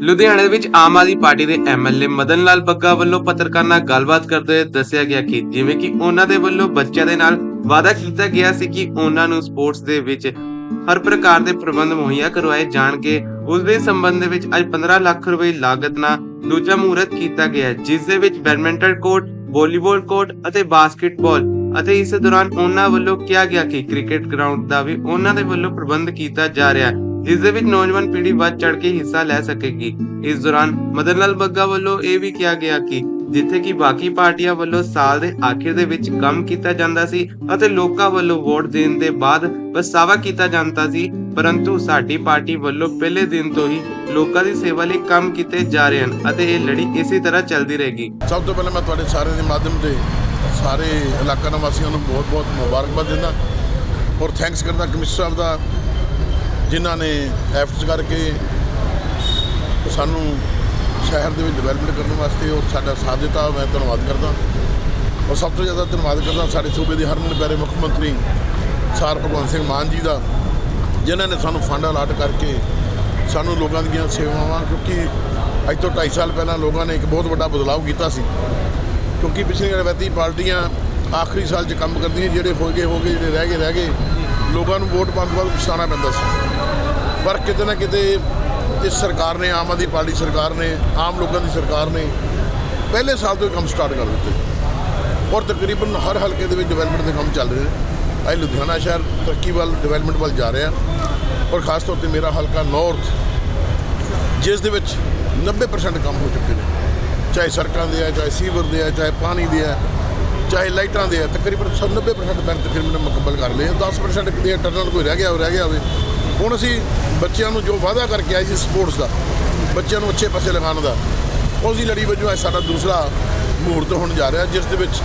ਲੁਧਿਆਣੇ ਦੇ ਵਿੱਚ ਆਮ ਆਦਮੀ ਪਾਰਟੀ ਦੇ ਐਮਐਲਏ ਮਦਨ ਲਾਲ ਬੱਗਾ ਵੱਲੋਂ ਪੱਤਰਕਾਰ ਨਾਲ ਗੱਲਬਾਤ ਕਰਦੇ ਦੱਸਿਆ ਗਿਆ ਕਿ ਜਿਵੇਂ ਕਿ ਉਹਨਾਂ ਦੇ ਵੱਲੋਂ ਬੱਚਿਆਂ ਦੇ ਨਾਲ ਵਾਅਦਾ ਕੀਤਾ ਗਿਆ ਸੀ ਕਿ ਉਹਨਾਂ ਨੂੰ ਸਪੋਰਟਸ ਦੇ ਵਿੱਚ ਹਰ ਪ੍ਰਕਾਰ ਦੇ ਪ੍ਰਬੰਧ ਮੁਹੱਈਆ ਕਰਵਾਏ ਜਾਣਗੇ। ਉਸ ਦੇ ਸੰਬੰਧ ਦੇ ਵਿੱਚ ਅੱਜ 15 ਲੱਖ ਰੁਪਏ ਲਾਗਤ ਨਾਲ ਦੂਜਾ ਮਹੂਰਤ ਕੀਤਾ ਗਿਆ ਜਿਸ ਦੇ ਵਿੱਚ ਬੈਡਮਿੰਟਨ ਕੋਰਟ, ਵਾਲੀਬਾਲ ਕੋਰਟ ਅਤੇ ਬਾਸਕਟਬਾਲ ਅਤੇ ਇਸ ਦੌਰਾਨ ਉਹਨਾਂ ਵੱਲੋਂ ਕਿਹਾ ਗਿਆ ਕਿ ਕ੍ਰਿਕਟ ਗਰਾਊਂਡ ਦਾ ਵੀ ਉਹਨਾਂ ਦੇ ਵੱਲੋਂ ਪ੍ਰਬੰਧ ਕੀਤਾ ਜਾ ਰਿਹਾ ਹੈ। ਜਿਸ ਦੇ ਵਿੱਚ ਨੌਜਵਾਨ ਪੀੜ੍ਹੀ ਵੱਧ ਚੜ ਕੇ ਹਿੱਸਾ ਲੈ ਸਕੇਗੀ। ਇਸ ਦੌਰਾਨ ਮਦਨ ਲਾਲ ਬੱਗਾ ਵੱਲੋਂ ਇਹ ਵੀ ਕਿਹਾ ਗਿਆ ਕਿ ਜਿੱਥੇ ਕਿ ਬਾਕੀ ਪਾਰਟੀਆਂ ਵੱਲੋਂ ਸਾਲ ਦੇ ਆਖਿਰ ਦੇ ਵਿੱਚ ਕੰਮ ਕੀਤਾ ਜਾਂਦਾ ਸੀ ਅਤੇ ਲੋਕਾਂ ਵੱਲੋਂ ਵੋਟ ਦੇਣ ਦੇ ਬਾਅਦ ਪਛਤਾਵਾ ਕੀਤਾ ਜਾਂਦਾ ਸੀ, ਪਰੰਤੂ ਸਾਡੀ ਪਾਰਟੀ ਵੱਲੋਂ ਪਹਿਲੇ ਦਿਨ ਤੋਂ ਹੀ ਲੋਕਾਂ ਦੀ ਸੇਵਾ ਲਈ ਕੰਮ ਕੀਤੇ ਜਾ ਰਹੇ ਹਨ ਅਤੇ ਇਹ ਲੜੀ ਇਸੇ ਤਰ੍ਹਾਂ ਚੱਲਦੀ ਰਹੇਗੀ। ਸਭ ਤੋਂ ਪਹਿਲਾਂ ਮੈਂ ਤੁਹਾਡੇ ਸਾਰਿਆਂ ਦੇ ਮਾਧਿਅਮ ਤੇ ਸਾਰੇ ਇਲਾਕਾ ਨਿਵਾਸੀਆਂ ਨੂੰ ਬਹੁਤ-ਬਹੁਤ ਮੁਬਾਰਕਬਾਦ ਦਿੰਦਾ। ਔਰ ਥੈਂਕਸ ਕਰਦਾ ਕਮਿਸ਼ਨਰ ਸਾਹਿਬ ਦਾ ਜਿਨ੍ਹਾਂ ਨੇ ਐਫਰਟਸ ਕਰਕੇ ਸਾਨੂੰ ਸ਼ਹਿਰ ਦੇ ਵਿੱਚ ਡਿਵੈਲਪਮੈਂਟ ਕਰਨ ਵਾਸਤੇ ਉਹ ਸਾਡਾ ਸਾਥ ਦਿੱਤਾ, ਮੈਂ ਧੰਨਵਾਦ ਕਰਦਾ। ਔਰ ਸਭ ਤੋਂ ਜ਼ਿਆਦਾ ਧੰਨਵਾਦ ਕਰਦਾ ਸਾਡੇ ਸੂਬੇ ਦੇ ਹਰਮਨ ਪਿਆਰੇ ਮੁੱਖ ਮੰਤਰੀ ਸਰ ਭਗਵੰਤ ਸਿੰਘ ਮਾਨ ਜੀ ਦਾ, ਜਿਨ੍ਹਾਂ ਨੇ ਸਾਨੂੰ ਫੰਡ ਅਲਾਟ ਕਰਕੇ ਸਾਨੂੰ ਲੋਕਾਂ ਦੀਆਂ ਸੇਵਾਵਾਂ, ਕਿਉਂਕਿ ਅੱਜ ਤੋਂ 2.5 ਸਾਲ ਪਹਿਲਾਂ ਲੋਕਾਂ ਨੇ ਇੱਕ ਬਹੁਤ ਵੱਡਾ ਬਦਲਾਅ ਕੀਤਾ ਸੀ। ਕਿਉਂਕਿ ਪਿਛਲੀਆਂ ਰਵਾਇਤੀ ਪਾਰਟੀਆਂ ਆਖਰੀ ਸਾਲ 'ਚ ਕੰਮ ਕਰਦੀਆਂ, ਜਿਹੜੇ ਹੋ ਗਏ ਹੋ ਗਏ, ਜਿਹੜੇ ਰਹਿ ਗਏ ਰਹਿ ਗਏ, ਲੋਕਾਂ ਨੂੰ ਵੋਟ ਪਾਉਣ ਤੋਂ ਬਾਅਦ ਪਛਤਾਉਣਾ ਪੈਂਦਾ ਸੀ। ਪਰ ਕਿਤੇ ਨਾ ਕਿਤੇ ਇਸ ਸਰਕਾਰ ਨੇ, ਆਮ ਆਦਮੀ ਪਾਰਟੀ ਸਰਕਾਰ ਨੇ, ਆਮ ਲੋਕਾਂ ਦੀ ਸਰਕਾਰ ਨੇ ਪਹਿਲੇ ਸਾਲ ਤੋਂ ਹੀ ਕੰਮ ਸਟਾਰਟ ਕਰ ਦਿੱਤੇ। ਔਰ ਤਕਰੀਬਨ ਹਰ ਹਲਕੇ ਦੇ ਵਿੱਚ ਡਿਵੈਲਪਮੈਂਟ ਦੇ ਕੰਮ ਚੱਲ ਰਹੇ ਨੇ। ਅੱਜ ਲੁਧਿਆਣਾ ਸ਼ਹਿਰ ਤਰੱਕੀ ਵੱਲ ਡਿਵੈਲਪਮੈਂਟ ਵੱਲ ਜਾ ਰਿਹਾ। ਔਰ ਖਾਸ ਤੌਰ ਤੇ ਮੇਰਾ ਹਲਕਾ ਨਾਰਥ ਜਿਸ ਦੇ ਵਿੱਚ 90% ਕੰਮ ਹੋ ਚੁੱਕੇ ਨੇ। ਚਾਹੇ ਸੜਕਾਂ ਦੇ ਆ, ਚਾਹੇ ਸੀਵਰ ਦੇ ਆ, ਚਾਹੇ ਪਾਣੀ ਦੇ ਆ, ਚਾਹੇ ਲਾਈਟਾਂ ਦੇ ਆ, ਤਕਰੀਬਨ ਸਭ 90% ਬੈਂਕ ਤਕਰੀਬਨ ਮੁਕੰਮਲ ਕਰ ਲਏ ਆ। 10% ਦੇ ਟਰਨਲ ਕੋਈ ਰਹਿ ਗਿਆ ਹੋਵੇ ਰਹਿ ਗਿਆ ਹੋਵੇ। ਹੁਣ ਅਸੀਂ ਬੱਚਿਆਂ ਨੂੰ ਜੋ ਵਾਅਦਾ ਕਰਕੇ ਆਏ ਸੀ ਸਪੋਰਟਸ ਦਾ, ਬੱਚਿਆਂ ਨੂੰ ਅੱਛੇ ਪਾਸੇ ਲਗਾਉਣ ਦਾ ਉਸ ਦੀ ਲੜੀ ਵਜੋਂ ਅੱਜ ਸਾਡਾ ਦੂਸਰਾ ਮਹੂਰਤ ਹੋਣ ਜਾ ਰਿਹਾ, ਜਿਸ ਦੇ ਵਿੱਚ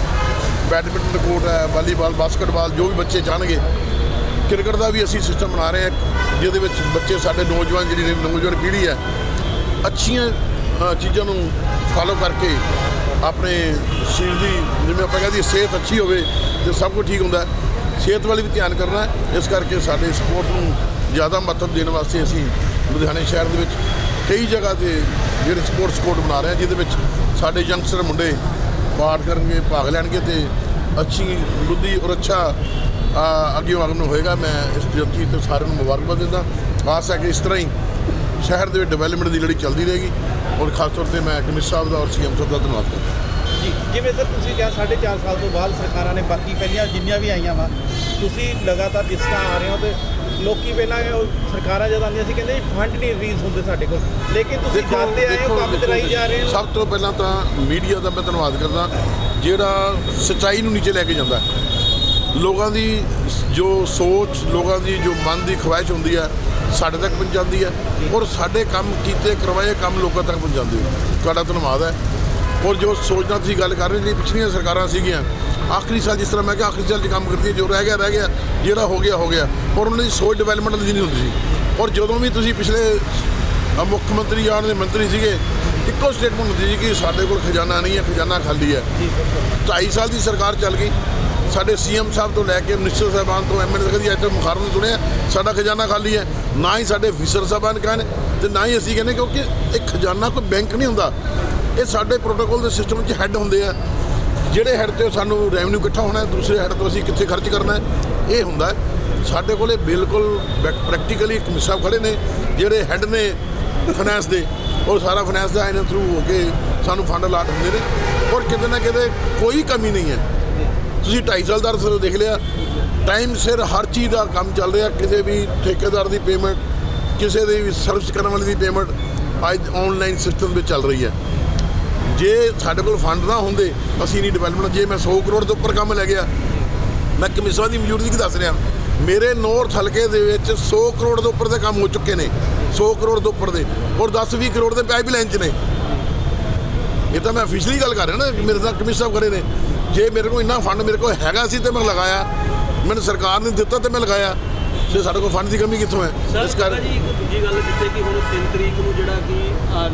ਬੈਡਮਿੰਟਨ ਕੋਰਟ ਹੈ, ਵਾਲੀਬਾਲ, ਬਾਸਕਟਬਾਲ, ਜੋ ਵੀ ਬੱਚੇ ਚਾਹਣਗੇ ਕ੍ਰਿਕਟ ਦਾ ਵੀ ਅਸੀਂ ਸਿਸਟਮ ਬਣਾ ਰਹੇ ਹਾਂ, ਜਿਹਦੇ ਵਿੱਚ ਬੱਚੇ ਸਾਡੇ ਨੌਜਵਾਨ ਜਿਹੜੀ ਨੌਜਵਾਨ ਪੀੜ੍ਹੀ ਹੈ, ਅੱਛੀਆਂ ਚੀਜ਼ਾਂ ਨੂੰ ਫਾਲੋ ਕਰਕੇ ਆਪਣੇ ਸਰੀਰ ਦੀ, ਜਿਵੇਂ ਆਪਾਂ ਕਹਿੰਦੇ ਸਿਹਤ ਅੱਛੀ ਹੋਵੇ ਤੇ ਸਭ ਕੁਝ ਠੀਕ ਹੁੰਦਾ, ਸਿਹਤ ਵੱਲ ਵੀ ਧਿਆਨ ਕਰਨਾ, ਇਸ ਕਰਕੇ ਸਾਡੇ ਸਪੋਰਟ ਨੂੰ ਜ਼ਿਆਦਾ ਮਹੱਤਵ ਦੇਣ ਵਾਸਤੇ ਅਸੀਂ ਲੁਧਿਆਣੇ ਸ਼ਹਿਰ ਦੇ ਵਿੱਚ ਕਈ ਜਗ੍ਹਾ ਤੇ ਜਿਹੜੇ ਸਪੋਰਟਸ ਕੋਰਟ ਬਣਾ ਰਹੇ ਹਾਂ, ਜਿਹਦੇ ਵਿੱਚ ਸਾਡੇ ਯੰਗਸਟਰ ਮੁੰਡੇ ਪਾਠ ਕਰਨਗੇ, ਭਾਗ ਲੈਣਗੇ ਤੇ ਅੱਛੀ ਬੁੱਧੀ ਔਰ ਅੱਛਾ ਅੱਗੇ ਵਾਂਗ ਹੋਏਗਾ। ਮੈਂ ਇਸ ਚੀਜ਼ ਤੇ ਸਾਰਿਆਂ ਨੂੰ ਮੁਬਾਰਕਬਾਦ ਦਿੰਦਾ। ਆਸ ਹੈ ਕਿ ਇਸ ਤਰ੍ਹਾਂ ਹੀ ਸ਼ਹਿਰ ਦੇ ਵਿੱਚ ਡਿਵੈਲਪਮੈਂਟ ਦੀ ਲੜੀ ਚੱਲਦੀ ਰਹੇਗੀ ਔਰ ਖਾਸ ਤੌਰ ਤੇ ਮੈਂ ਕਮਿਸ਼ਨਰ ਸਾਹਿਬ ਦਾ ਔਰ ਸੀਐਮ ਸਾਹਿਬ ਦਾ ਧੰਨਵਾਦ ਕਰਦਾ ਜੀ ਜਿਵੇਂ ਸਰ ਤੁਸੀਂ ਕਿਹਾ 4.5 ਸਾਲ ਤੋਂ ਬਾਅਦ ਸਰਕਾਰਾਂ ਨੇ ਬਾਕੀ ਪਹਿਲੀਆਂ ਜਿੰਨੀਆਂ ਵੀ ਆਈਆਂ ਵਾ, ਤੁਸੀਂ ਲਗਾਤਾਰ ਜਿਸ ਤਰ੍ਹਾਂ ਆ ਰਹੇ ਹੋ ਤੇ ਲੋਕੀ ਪਹਿਲਾਂ ਉਹ ਸਰਕਾਰਾਂ ਜਦ ਆਉਂਦੀਆਂ ਸੀ ਕਹਿੰਦੇ ਫੰਡ ਨਹੀਂ ਰਿਲੀਜ਼ ਹੁੰਦੇ ਸਾਡੇ ਕੋਲ। ਲੇਕਿਨ ਤੁਸੀਂ ਜਾਂਦੇ ਆਏ ਹੋ ਕੰਮ ਕਰਾਈ ਜਾ ਰਹੇ ਹੋ ਸਭ ਤੋਂ ਪਹਿਲਾਂ ਤਾਂ ਮੀਡੀਆ ਦਾ ਮੈਂ ਧੰਨਵਾਦ ਕਰਦਾ ਜਿਹੜਾ ਸਚਾਈ ਨੂੰ ਨੀਚੇ ਲੈ ਕੇ ਜਾਂਦਾ। ਲੋਕਾਂ ਦੀ ਜੋ ਸੋਚ ਲੋਕਾਂ ਦੀ ਜੋ ਮਨ ਦੀ ਖਵਾਇਸ਼ ਹੁੰਦੀ ਹੈ ਸਾਡੇ ਤੱਕ ਪਹੁੰਚਾਉਂਦੀ ਹੈ ਔਰ ਸਾਡੇ ਕੰਮ ਕੀਤੇ ਕਰਵਾਏ ਕੰਮ ਲੋਕਾਂ ਤੱਕ ਪਹੁੰਚਾਉਂਦੇ ਹੋ। ਤੁਹਾਡਾ ਧੰਨਵਾਦ ਹੈ। ਔਰ ਜੋ ਸੋਚਣਾ ਤੁਸੀਂ ਗੱਲ ਕਰ ਰਹੇ ਜਿਹੜੀ ਪਿਛਲੀਆਂ ਸਰਕਾਰਾਂ ਸੀਗੀਆਂ ਆਖਰੀ ਸਾਲ ਜਿਸ ਤਰ੍ਹਾਂ ਮੈਂ ਕਿਹਾ ਆਖਰੀ ਸਾਲ 'ਚ ਕੰਮ ਕਰਦੀ ਹੈ ਜੋ ਰਹਿ ਗਿਆ ਰਹਿ ਗਿਆ। ਜਿਹੜਾ ਹੋ ਗਿਆ ਹੋ ਗਿਆ। ਔਰ ਉਹਨਾਂ ਦੀ ਸੋਚ ਡਿਵੈਲਪਮੈਂਟ ਦੀ ਨਹੀਂ ਹੁੰਦੀ ਸੀ। ਔਰ ਜਦੋਂ ਵੀ ਤੁਸੀਂ ਪਿਛਲੇ ਮੁੱਖ ਮੰਤਰੀ ਆਣ ਦੇ ਮੰਤਰੀ ਸੀਗੇ, ਇੱਕੋ ਸਟੇਟਮੈਂਟ ਹੁੰਦੀ ਸੀ ਕਿ ਸਾਡੇ ਕੋਲ ਖਜ਼ਾਨਾ ਨਹੀਂ ਹੈ, ਖਜ਼ਾਨਾ ਖਾਲੀ ਹੈ। 2.5 ਸਾਲ ਦੀ ਸਰਕਾਰ ਚੱਲ ਗਈ। ਸਾਡੇ ਸੀਐਮ ਸਾਹਿਬ ਤੋਂ ਲੈ ਕੇ ਮਿਨਿਸਟਰ ਸਾਹਿਬਾਨ ਤੋਂ ਐਮਐਲਏ ਤੱਕ ਦੀ ਅੱਜ ਤੱਕ ਮੁਖਾਰ ਨੂੰ ਸੁਣਿਆ, ਸਾਡਾ ਖਜ਼ਾਨਾ ਖਾਲੀ ਹੈ। ਨਾ ਹੀ ਸਾਡੇ ਅਫੀਸਰ ਸਾਹਿਬਾਨ ਕਹਿਣ, ਤੇ ਨਾ ਹੀ ਅਸੀਂ ਕਹਿੰਦੇ, ਕਿਉਂਕਿ ਇਹ ਖਜ਼ਾਨਾ ਕੋਈ ਬੈਂਕ ਨਹੀਂ ਹੁੰਦਾ। ਇਹ ਸਾਡੇ ਪ੍ਰੋਟੋਕੋਲ ਦੇ ਸਿਸਟਮ 'ਚ ਹੈੱਡ ਹੁੰਦੇ ਆ। ਜਿਹੜੇ ਹੈੱਡ ਤੇ ਸਾਨੂੰ ਰੈਵਨਿਊ ਇਕੱਠਾ ਹੋਣਾ ਹੈ, ਦੂਸਰੇ ਹੈੱਡ ਤੋਂ ਅਸੀਂ ਕਿੱਥੇ ਖਰਚ ਕਰਨਾ ਹੈ ਇਹ ਹੁੰਦਾ ਹੈ, ਸਾਡੇ ਕੋਲੇ ਬਿਲਕੁਲ ਪ੍ਰੈਕਟੀਕਲੀ ਇੱਕ ਸਾਹਿਬ ਖੜੇ ਨੇ, ਜਿਹੜੇ ਹੈੱਡ ਨੇ ਫਾਈਨੈਂਸ ਦੇ। ਉਹ ਸਾਰਾ ਫਾਈਨੈਂਸ ਦਾ ਇਹਨਾਂ ਥਰੂ ਹੋ ਕੇ ਸਾਨੂੰ ਫੰਡ ਅਲਾਟ ਹੁੰਦੇ ਨੇ। ਔਰ ਕਿਤੇ ਨਾ ਕਿਤੇ ਕੋਈ ਕਮੀ ਨਹੀਂ ਹੈ। ਤੁਸੀਂ 2.5 ਸਾਲ ਦਾ ਅਰਸਾ ਦੇਖ ਲਿਆ ਟਾਈਮ ਸਿਰ ਹਰ ਚੀਜ਼ ਦਾ ਕੰਮ ਚੱਲ ਰਿਹਾ, ਕਿਸੇ ਵੀ ਠੇਕੇਦਾਰ ਦੀ ਪੇਮੈਂਟ ਕਿਸੇ ਦੇ ਵੀ ਸਰਵਿਸ ਕਰਨ ਵਾਲੇ ਦੀ ਪੇਮੈਂਟ ਅੱਜ ਆਨਲਾਈਨ ਸਿਸਟਮ ਵਿੱਚ ਚੱਲ ਰਹੀ ਹੈ। ਜੇ ਸਾਡੇ ਕੋਲ ਫੰਡ ਨਾ ਹੁੰਦੇ, ਅਸੀਂ ਨਹੀਂ ਡਿਵੈਲਪਮੈਂਟ ਜੇ ਮੈਂ 100 ਕਰੋੜ ਤੋਂ ਉੱਪਰ ਕੰਮ ਲੈ ਗਿਆ ਮੈਂ ਕਮਿਸ਼ਨਰ ਦੀ ਮੌਜੂਦਗੀ 'ਚ ਦੱਸ ਰਿਹਾ? ਮੇਰੇ ਨੌਰਥ ਹਲਕੇ ਦੇ ਵਿੱਚ 100 ਕਰੋੜ ਤੋਂ ਉੱਪਰ ਦੇ ਕੰਮ ਹੋ ਚੁੱਕੇ ਨੇ 100 ਕਰੋੜ ਤੋਂ ਉੱਪਰ ਦੇ ਔਰ 10-20 ਕਰੋੜ ਦੇ ਪਾਈਪਲਾਈਨ 'ਚ ਨੇ। ਇਹ ਤਾਂ ਮੈਂ ਅਫੀਸ਼ੀਅਲੀ ਗੱਲ ਕਰ ਰਿਹਾ ਨਾ ਮੇਰੇ ਨਾਲ ਕਮਿਸ਼ਨਰ ਸਾਹਿਬ ਕਰੇ ਨੇ। ਜੇ ਮੇਰੇ ਕੋਲ ਇੰਨਾ ਫੰਡ ਮੇਰੇ ਕੋਲ ਹੈਗਾ ਸੀ ਤੇ ਮੈਂ ਲਗਾਇਆ ਮੈਨੂੰ ਸਰਕਾਰ ਨੇ ਦਿੱਤਾ ਤੇ ਮੈਂ ਲਗਾਇਆ। ਤੇ ਸਾਡੇ ਕੋਲ ਫੰਡ ਦੀ ਕਮੀ ਕਿੱਥੋਂ ਹੈ? ਇਸ ਸਰ ਕਰਕੇ ਜੀ ਇੱਕ ਦੂਜੀ ਗੱਲ ਜਿੱਥੇ ਕਿ ਹੁਣ 3 ਤਰੀਕ ਨੂੰ ਜਿਹੜਾ ਕਿ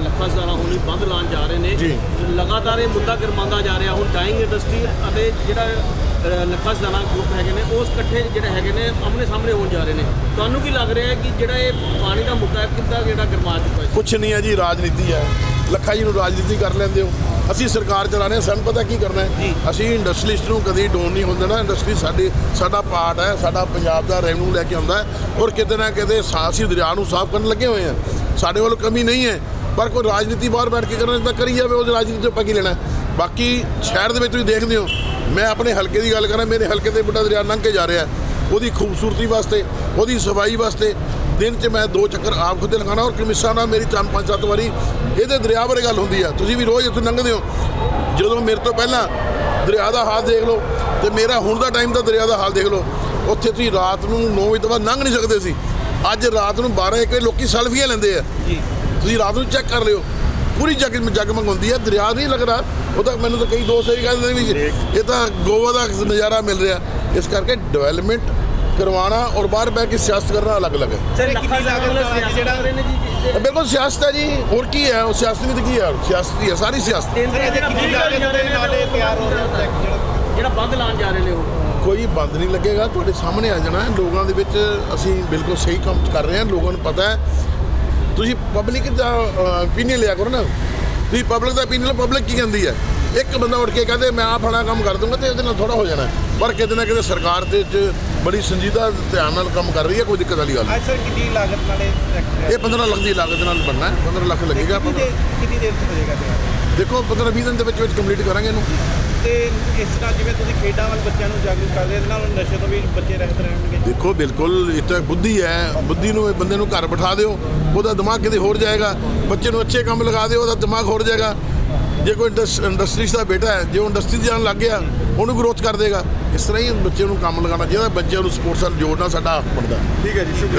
ਲੱਖਾਂ ਹਜ਼ਾਰਾਂ ਹੋਣੀ ਬੰਦ ਲਾਉਣ ਜਾ ਰਹੇ ਨੇ। ਜੀ। ਲਗਾਤਾਰ ਇਹ ਮੁੱਦਾ ਗਰਮਾਉਂਦਾ ਜਾ ਰਿਹਾ ਹੁਣ ਡਾਈਂਗ ਇੰਡਸਟਰੀ ਅਤੇ ਜਿਹੜਾ ਲੱਖਾ ਸਦਾਨਾ ਗਰੁੱਪ ਹੈਗੇ ਨੇ ਉਸ ਇਕੱਠੇ ਜਿਹੜੇ ਹੈਗੇ ਨੇ ਆਮਨੇ ਸਾਹਮਣੇ ਹੋਣ ਜਾ ਰਹੇ ਨੇ। ਤੁਹਾਨੂੰ ਕੀ ਲੱਗ ਰਿਹਾ ਹੈ ਕਿ ਜਿਹੜਾ ਇਹ ਪਾਣੀ ਦਾ ਮੁੱਦਾ ਹੈ ਕਿੱਦਾਂ ਜਿਹੜਾ ਗਰਮਾ ਚੁੱਕਾ ਹੈ ਕੁਛ ਨਹੀਂ ਹੈ ਜੀ ਰਾਜਨੀਤੀ ਹੈ। ਲੱਖਾ ਜੀ ਨੂੰ ਰਾਜਨੀਤੀ ਕਰ ਲੈਂਦੇ ਹੋ। ਅਸੀਂ ਸਰਕਾਰ ਚਲਾਣੇ ਹਾਂ, ਸਾਨੂੰ ਪਤਾ ਕੀ ਕਰਨਾ ਹੈ। ਅਸੀਂ ਇੰਡਸਟਰੀਸਟ ਨੂੰ ਕਦੀ ਡੋਨ ਨਹੀਂ ਹੁੰਦੇ ਨਾ। ਇੰਡਸਟਰੀ ਸਾਡੀ ਸਾਡਾ ਪਾਰਟ ਹੈ ਸਾਡਾ ਪੰਜਾਬ ਦਾ ਰੈਵਨਿਊ ਲੈ ਕੇ ਆਉਂਦਾ ਹੈ। ਔਰ ਕਿਤੇ ਨਾ ਕਿਤੇ ਸਾਸੀ ਦਰਿਆ ਨੂੰ ਸਾਫ਼ ਕਰਨ ਲੱਗੇ ਹੋਏ ਆ। ਸਾਡੇ ਵੱਲ ਕਮੀ ਨਹੀਂ ਹੈ। ਪਰ ਕੋਈ ਰਾਜਨੀਤੀ ਬਾਹਰ ਬੈਠ ਕੇ ਕਰਨ ਤਾਂ ਕਰੀ ਜਾਵੇ ਉਹ ਰਾਜਨੀਤੀ ਤੋਂ ਆਪਾਂ ਕੀ ਲੈਣਾ? ਬਾਕੀ ਸ਼ਹਿਰ ਦੇ ਵਿੱਚ ਤੁਸੀਂ ਦੇਖਦੇ ਹੋ ਮੈਂ ਆਪਣੇ ਹਲਕੇ ਦੀ ਗੱਲ ਕਰਾਂ ਮੇਰੇ ਹਲਕੇ ਤੇ ਬੁੱਢਾ ਦਰਿਆ ਲੰਘ ਕੇ ਜਾ ਰਿਹਾ। ਉਹਦੀ ਖੂਬਸੂਰਤੀ ਵਾਸਤੇ ਉਹਦੀ ਸਫ਼ਾਈ ਵਾਸਤੇ ਦਿਨ 'ਚ ਮੈਂ ਦੋ ਚੱਕਰ ਆਪ ਖੁਦ ਲਗਾਉਣਾ ਔਰ ਕਮਿਸ਼ਨਾਂ ਨਾਲ ਮੇਰੀ ਚਾਰ ਪੰਜ ਸੱਤ ਵਾਰੀ ਇਹਦੇ ਦਰਿਆ ਬਾਰੇ ਗੱਲ ਹੁੰਦੀ ਆ। ਤੁਸੀਂ ਵੀ ਰੋਜ਼ ਇੱਥੇ ਲੰਘਦੇ ਹੋ। ਜਦੋਂ ਮੇਰੇ ਤੋਂ ਪਹਿਲਾਂ ਦਰਿਆ ਦਾ ਹਾਲ ਦੇਖ ਲਓ ਤੇ ਮੇਰਾ ਹੁਣ ਦਾ ਟਾਈਮ ਦਾ ਦਰਿਆ ਦਾ ਹਾਲ ਦੇਖ ਲਓ ਉੱਥੇ ਤੁਸੀਂ ਰਾਤ ਨੂੰ 9 ਵਜੇ ਤੋਂ ਬਾਅਦ ਲੰਘ ਨਹੀਂ ਸਕਦੇ ਸੀ। ਅੱਜ ਰਾਤ ਨੂੰ 12 ਇੱਕ ਵਜੇ ਲੋਕੀ ਸੈਲਫੀਆਂ ਲੈਂਦੇ ਆ। ਜੀ। ਤੁਸੀਂ ਰਾਤ ਨੂੰ ਚੈੱਕ ਕਰ ਲਿਓ। ਪੂਰੀ ਜਗ ਜਗਮਗ ਹੁੰਦੀ ਹੈ ਦਰਿਆ ਨਹੀਂ ਲੱਗਦਾ ਉਹ ਤਾਂ ਮੈਨੂੰ ਤਾਂ ਕਈ ਦੋਸਤ ਇਹ ਕਹਿੰਦੇ ਨੇ ਵੀ ਇਹ ਤਾਂ ਗੋਆ ਦਾ ਨਜ਼ਾਰਾ ਮਿਲ ਰਿਹਾ। ਇਸ ਕਰਕੇ ਡਿਵੈਲਪਮੈਂਟ ਕਰਵਾਉਣਾ ਔਰ ਬਾਹਰ ਬਹਿ ਕੇ ਸਿਆਸਤ ਕਰਨਾ ਅਲੱਗ-ਅਲੱਗ ਹੈ। ਸਰ ਕਿੰਨੀ ਲਾਗਤ ਜਿਹੜਾ ਕਰ ਰਹੇ ਨੇ ਜੀ ਜੀ- ਇਹ ਬਿਲਕੁਲ ਸਿਆਸਤ ਹੈ ਜੀ। ਹੋਰ ਕੀ ਹੈ? ਉਹ ਸਿਆਸਤ ਨਹੀਂ ਤਾਂ ਕੀ ਹੈ? ਸਿਆਸਤ ਹੀ ਹੈ ਸਾਰੀ ਸਿਆਸਤ। ਜਿਹੜਾ ਕਿੰਨੀ ਬਿੱਲ ਲਾਗਤ ਜਾ ਰਹੇ ਦੇ ਨੇ ਨਾਲ ਇਹ ਤਿਆਰ ਹੋ ਰਿਹਾ ਪ੍ਰੋਜੈਕਟ ਜਿਹੜਾ ਜਿਹੜਾ ਬੰਦ ਲਾਉਣ ਜਾ ਰਹੇ ਨੇ ਉਹ। ਕੋਈ ਬੰਦ ਨਹੀਂ ਲੱਗੇਗਾ। ਤੁਹਾਡੇ ਸਾਹਮਣੇ ਆ ਜਾਣਾ ਹੈ। ਲੋਕਾਂ ਦੇ ਵਿੱਚ ਅਸੀਂ ਬਿਲਕੁਲ ਸਹੀ ਕੰਮ ਕਰ ਰਹੇ ਹਾਂ। ਲੋਕਾਂ ਨੂੰ ਪਤਾ ਹੈ ਤੁਸੀਂ ਪਬਲਿਕ ਦਾ opinion ਲਿਆ ਕਰੋ ਨਾ। ਤੁਸੀਂ ਪਬਲਿਕ ਦਾ opinion ਪਬਲਿਕ ਕੀ ਕਹਿੰਦੀ ਹੈ? ਇੱਕ ਬੰਦਾ ਉੱਠ ਕੇ ਕਹਿੰਦੇ ਮੈਂ ਆਹ ਫਲਾ ਕੰਮ ਕਰ ਦੂੰਗਾ ਤੇ ਉਹਦੇ ਨਾਲ ਥੋੜਾ ਹੋ ਜਾਣਾ। ਪਰ ਕਿਤੇ ਨਾ ਕਿਤੇ ਸਰਕਾਰ ਦੇ ਚ ਬੜੀ ਸੰਜੀਦਾ ਧਿਆਨ ਨਾਲ ਕੰਮ ਕਰ ਰਹੀ ਹੈ ਕੋਈ ਦਿੱਕਤ ਵਾਲੀ ਗੱਲ ਨਹੀਂ। ਅੱਜ ਸਰ ਕਿੰਨੀ ਲਾਗਤ ਨਾਲ ਇਹ project ਇਹ 15 ਲੱਖ ਦੀ ਲਾਗਤ ਨਾਲ ਬਣਨਾ ਹੈ 15 ਲੱਖ ਲੱਗੇਗਾ ਕਿੰਨੀ ਦੇਰ ਚ ਹੋ ਜਾਏਗਾ ਦੇਖੋ 15 20 ਦਿਨ ਦੇ ਵਿੱਚ ਵਿੱਚ ਕੰਪਲੀਟ ਕਰਾਂਗੇ ਇਹਨੂੰ। ਤੇ ਇਸ ਨਾਲ ਜਿਵੇਂ ਤੁਸੀਂ ਖੇਡਾਂ ਵੱਲ ਬੱਚਿਆਂ ਨੂੰ ਜਾਗਰੂਕ ਕਰਦੇ ਇਹਦੇ ਨਾਲ ਨਸ਼ੇ ਤੋਂ ਵੀ ਬੱਚੇ ਰਹਿਤ ਰਹਿਣਗੇ। ਦੇਖੋ ਬਿਲਕੁਲ ਇਹ ਤਾਂ ਬੁੱਧੀ ਹੈ। ਬੁੱਧੀ ਨੂੰ ਇਹ ਬੰਦੇ ਨੂੰ ਘਰ ਬਿਠਾ ਦਿਓ ਉਹਦਾ ਦਿਮਾਗ ਕਿਤੇ ਹੋਰ ਜਾਏਗਾ। ਬੱਚੇ ਨੂੰ ਅੱਛੇ ਕੰਮ ਲਗਾ ਦਿਓ ਉਹਦਾ ਦਿਮਾਗ ਹੋਰ ਜਾਏਗਾ। ਜੇ ਕੋਈ ਇੰਡਸਟਰੀ ਦਾ ਬੇਟਾ ਹੈ ਜੇ ਉਹ ਇੰਡਸਟਰੀ ਜਾਣ ਲੱਗ ਗਿਆ ਉਹਨੂੰ ਗਰੋਥ ਕਰ ਦੇਗਾ। ਇਸ ਤਰ੍ਹਾਂ ਹੀ ਬੱਚੇ ਨੂੰ ਕੰਮ ਲਗਾਉਣਾ ਚਾਹੀਦਾ ਬੱਚਿਆਂ ਨੂੰ ਸਪੋਰਟਸ ਨਾਲ ਜੋੜਨਾ ਸਾਡਾ ਹੱਕ ਬਣਦਾ। ਠੀਕ ਹੈ ਜੀ ਸ਼ੁਕਰੀਆ।